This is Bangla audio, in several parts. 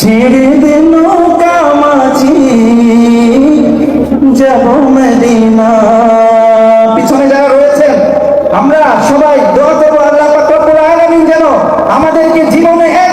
ছেড়ে দিল কামাছি যাব মদিনা। পিছনে যারা রয়েছেন, আমরা সবাই দোয়া করব আল্লাহ পাক যেন আমাদেরকে জীবনে এক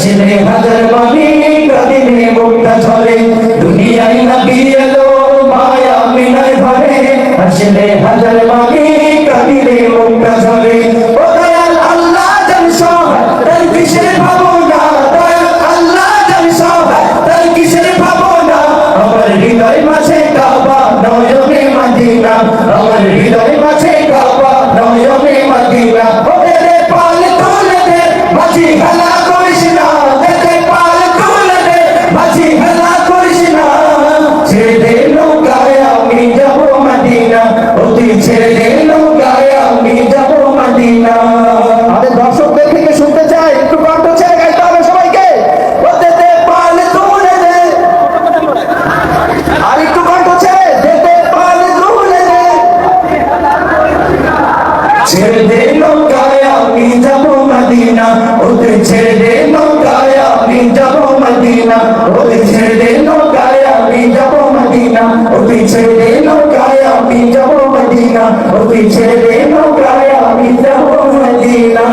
আসলে হাজার মামি কাদিনে মুক্তা ঝরে। দুনিয়ায় না বিয়েলো মায়া মিনায় ভরে আসলে হাজার মামি খেলা করিস না। ছেড়ে নৌকায় আমি যাব মদিনা। অতি ছেড়ে নৌকায় আমি যাব মদিনা। তুই ছেড়ে নৌকায় আমি যাব মদিনা তুই ছেড়ে নৌকায় আমি যাব মদিনা।